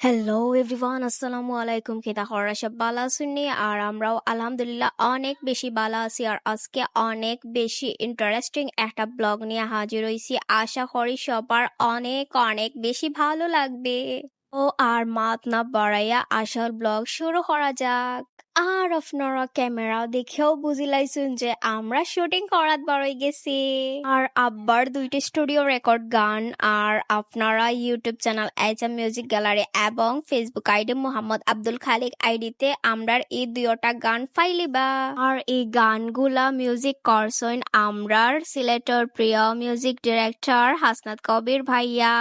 Hello everyone আসসালামু আলাইকুম খেতা হরা সব বালা শুনি আর আমরাও আলহামদুলিল্লাহ অনেক বেশি বালা আছি আর আজকে অনেক বেশি ইন্টারেস্টিং একটা ব্লগ নিয়ে হাজির হয়েছি আশা করি সবার অনেক অনেক বেশি ভালো লাগবে। ও আর মাত না বাড়াইয়া আসল ব্লগ শুরু করা যাক। আর আপনারা ক্যামেরা দেখেও বুঝিলাইছুন যে আমরা শুটিং করাত বারই গেছি। আর আব্বার দুইটা স্টুডিও রেকর্ড গান, আর আপনারা ইউটিউব চ্যানেল এইচা মিউজিক গ্যালারি এবং ফেসবুক আইডি মোহাম্মদ আব্দুল খালিক আইডিতে আমরার এই দুইটা গান ফাইলিবা। আর এই গানগুলা মিউজিক করছেন আমরার সিলেটর প্রিয় মিউজিক ডিরেক্টর হাসনাত কবির ভাইয়া।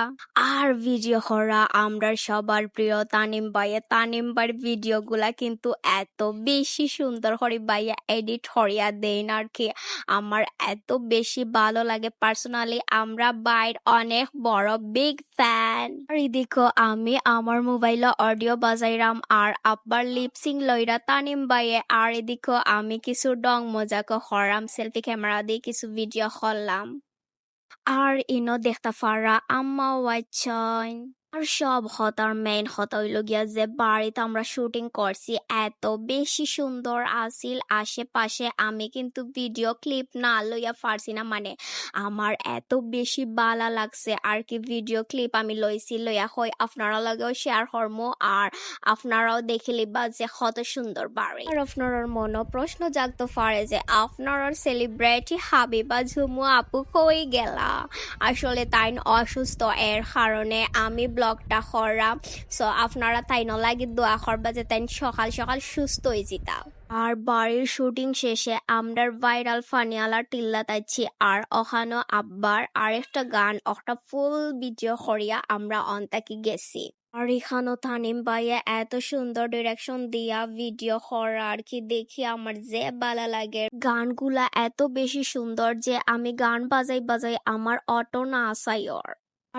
আর ভিডিও করা আমরার সবার প্রিয় তানিম ভাইয়া। তানিম ভাইয়ের ভিডিওগুলা কিন্তু এত বেশি সুন্দর করে ভাইয়া এডিট করিয়া দেন আর কি। আমার এত বেশি ভালো লাগে। পার্সোনালি আমরা বাইর অনেক বড় বিগ ফ্যান আর দেখো, আমি আমার মোবাইলে অডিও বাজাইরাম আর আব্বার লিপসিং লইরা তানিম বাইয়ে আর এদিকে আমি কিছু ডং মজাকে হরাম সেলফি ক্যামেরা দিয়ে কিছু ভিডিও করলাম। আর ইনো দেখতে পারা আম্মা ওয়াইছন আর সব হতার মেইন হতা হইল গিয়া যে বাড়িতে আমরা শুটিং করছি, এত বেশি সুন্দর আসিল আশেপাশে, আমি কিন্তু ভিডিও ক্লিপ না লইয়া পারছি না মানে আমার এত বেশি বালা লাগছে, আর কি ভিডিও ক্লিপ আমি লইছি, লইয়া হই আপনারা লগেও শেয়ার করমো, আর আপনারাও দেখে লিবা যে কত সুন্দর বাড়ি। আর আপনার মনে প্রশ্ন জাগতে পারে যে আপনার সেলিব্রিটি হাবিবা ঝুমু আপু কই গেলা? আসলে তাই অসুস্থ, এর কারণে আমি ব্লগটা করাম সো আপনারা তাই লাগি দোয়া করবা যে তাই সকাল সকাল সুস্থ হয়ে যেতা আর বাড়ির শুটিং শেষে আমরা ভাইরাল ফানিয়ালা টিল্লা তাইছি, আর ওখানো আব্বার আরেকটা গান, একটা ফুল ভিডিও করিয়া আমরা অন্তাকি গেছি। আর এখানেও তানিম ভাইয়া এত সুন্দর ডিরেকশন দিয়া ভিডিও করা আর কি দেখি আমার যে ভালো লাগে। গানগুলা এত বেশি সুন্দর যে আমি গান বাজাই বাজাই আমার অটো না আসাই ওর।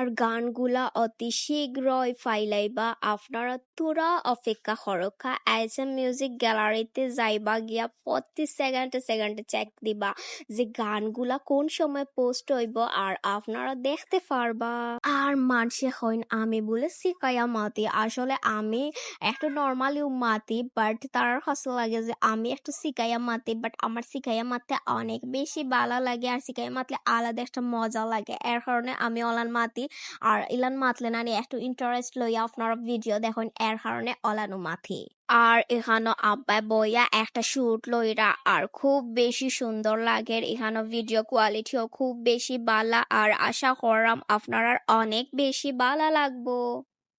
আর গানগুলা অতি শীঘ্রই ফাইলাইবা আপনারা তোরা অপেক্ষা করকা এস এম মিউজিক গ্যালারিতে যাইবা গিয়া প্রতি সেকেন্ডে সেকেন্ডে চেক দিবা যে গানগুলা কোন সময় পোস্ট হইব আর আপনারা দেখতে পারবা। আর মানুষে হইন আমি বলে শিকাইয়া মাতি। আসলে আমি একটু নর্মালিও মাতি বাট তার কাছে লাগে যে আমি একটু শিকাইয়া মাতি বাট আমার শিকাইয়া মারতে অনেক বেশি ভালো লাগে, আর শিকাইয়া মাতলে আলাদা একটা মজা লাগে। এর কারণে আমি অলান মাতি। আর ইলান মাতলে নানি একটু ইন্টারেস্ট লইয়া আপনার ভিডিও দেখুন, এর কারণে অলানো মাথি। আর এখানে আব্বায় বইয়া একটা শুট লইরা, আর খুব বেশি সুন্দর লাগে এখানে ভিডিও কোয়ালিটিও খুব বেশি বালা, আর আশা করাম আপনার অনেক বেশি বালা লাগবো।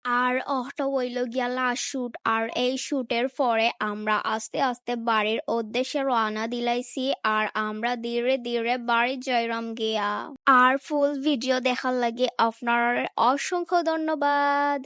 আর অটো হইল গিয়া লাস্ট শ্যুট আর এই শ্যুটের পরে আমরা আস্তে আস্তে বাড়ির উদ্দেশ্যে রওনা দিলাইছি, আর আমরা ধীরে ধীরে বাড়ি জয়রাম গিয়া। আর ফুল ভিডিও দেখার লাগে আপনার অসংখ্য ধন্যবাদ।